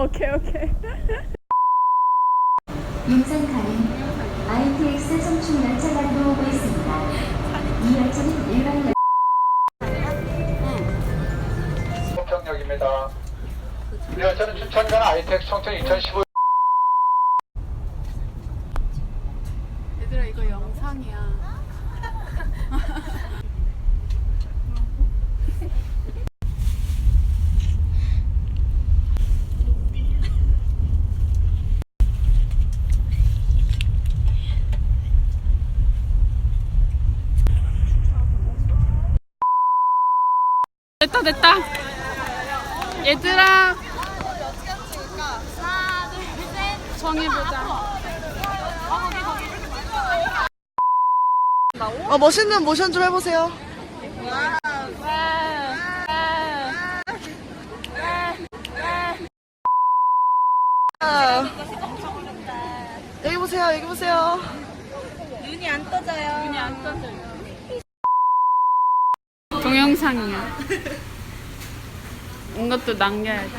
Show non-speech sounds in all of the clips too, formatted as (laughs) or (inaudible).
오케이 오케이 용산가는 ITX 성충 열차가 들어오고 있습니다. 이 열차는 일반 열 청평역입니다. 이 열차는 춘천간 ITX 청평 2015 얘들아 이거 영상이야 됐다 얘들아 정해보자 어, 멋있는 모션 좀 해보세요. 아. 여기 보세요, 여기 보세요. 눈이 안 떠져요. 동영상이야. 이것도 남겨야 돼.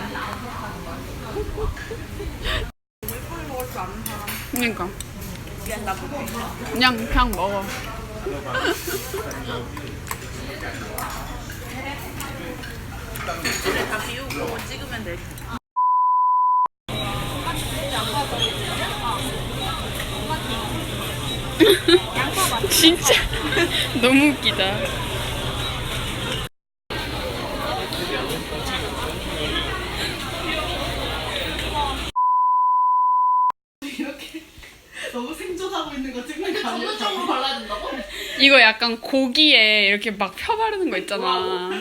그니까. 그냥 그냥 먹어. (laughs) 진짜 (laughs) 너무 웃기다. 너무 생존하고 있는 거 찍는 거 아니야? 이거 약간 고기에 이렇게 막 펴 바르는 거 있잖아. (laughs)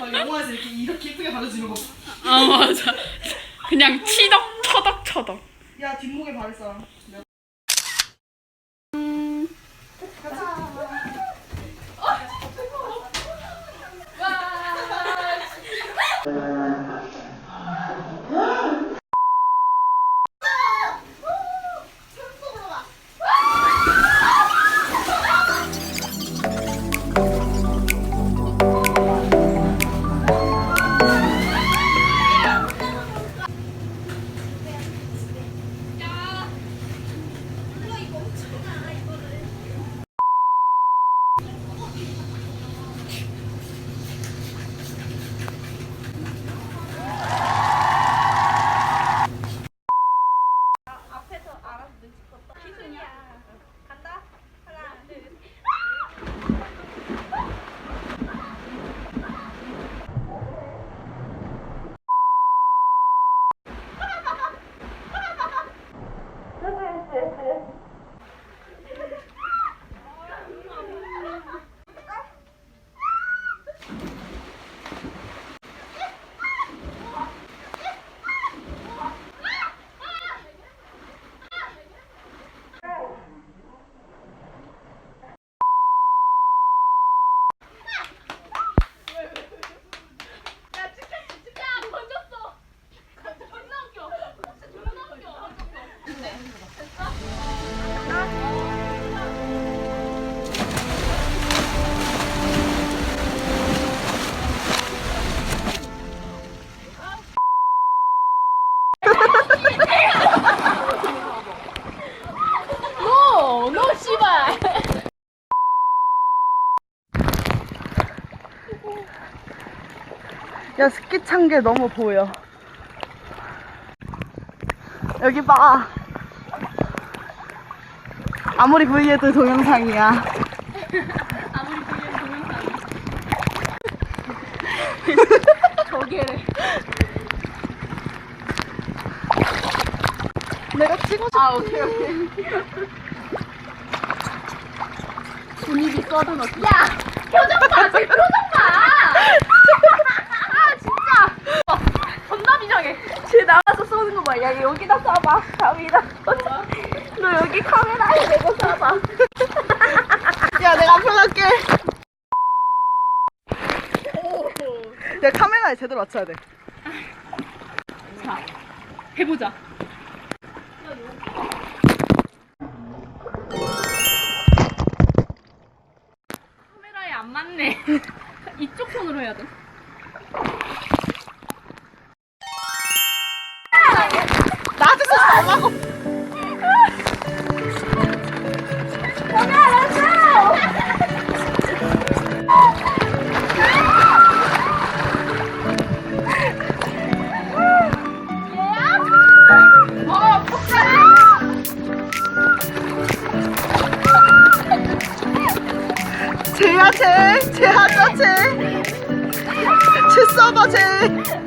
막 영화에서 이렇게, 이렇게 예쁘게 바르지는 거. 아 맞아. 그냥 치덕 쳐덕 쳐덕. 야, 뒷목에 바를 사람. 야, 스 키찬게 너무 보여. 여기 봐. 아무리 V해도 동영상이야. (laughs) 저게래. 내가 찍어줘. 아 오케이 오케이. 분위기 써드놓기. 야 표정 봐, 제 표정 봐. 아 진짜. 어, 존나 비정해. 쟤 나와서 쏘는 거 봐. 야, 여기다 쏴봐. 다음이다. 너 여기 카메라에 대고 쏴봐. 야, 내가 앞으로 갈게. 내 카메라에 제대로 맞춰야 돼. 자, 해보자. 카메라에 안 맞네. (laughs) 이쪽 손으로 해야 돼. 쟤, 쟤 하자 쟤, 쟤 써봐 쟤.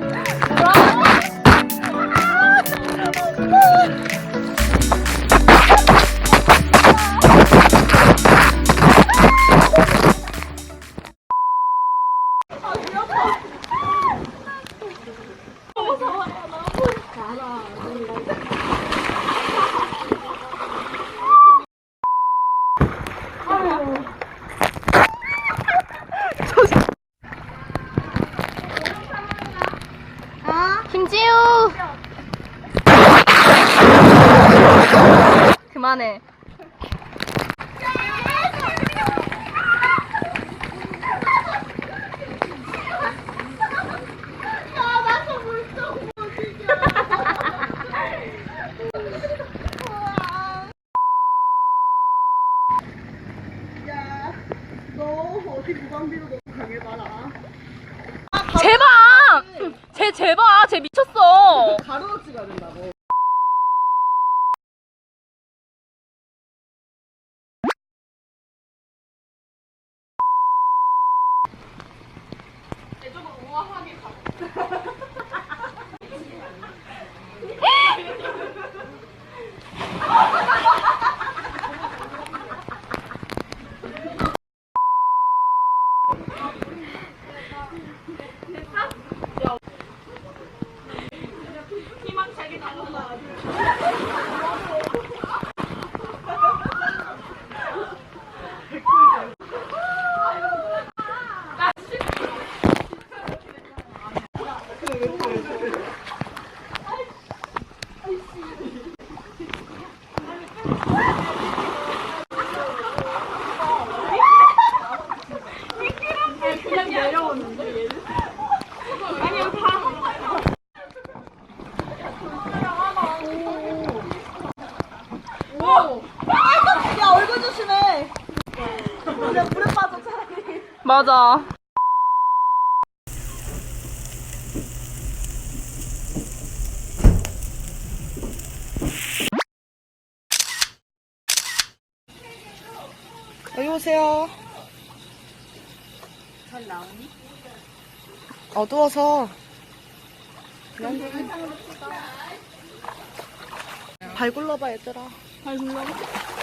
김지우. 그만해. 제발! 쟤 제발! 쟤 미쳤어! 가로로 찍어야 된다고. 조심해. 그냥 물에 빠 맞아. 여기 오세요. 잘 나오니? 어두워서. 발 굴러봐 얘들아. 발 굴러. 진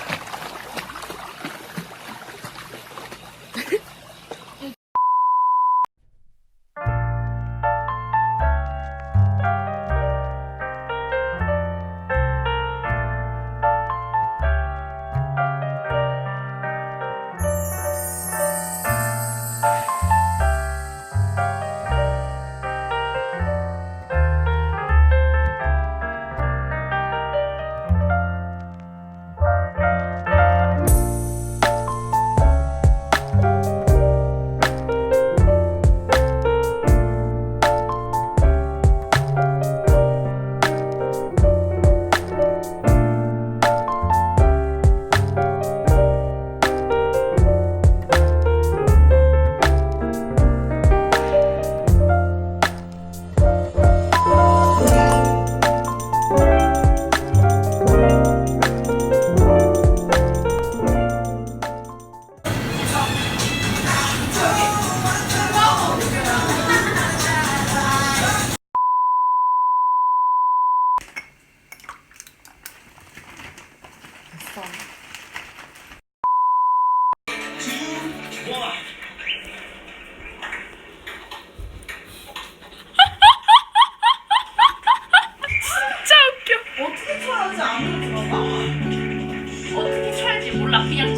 어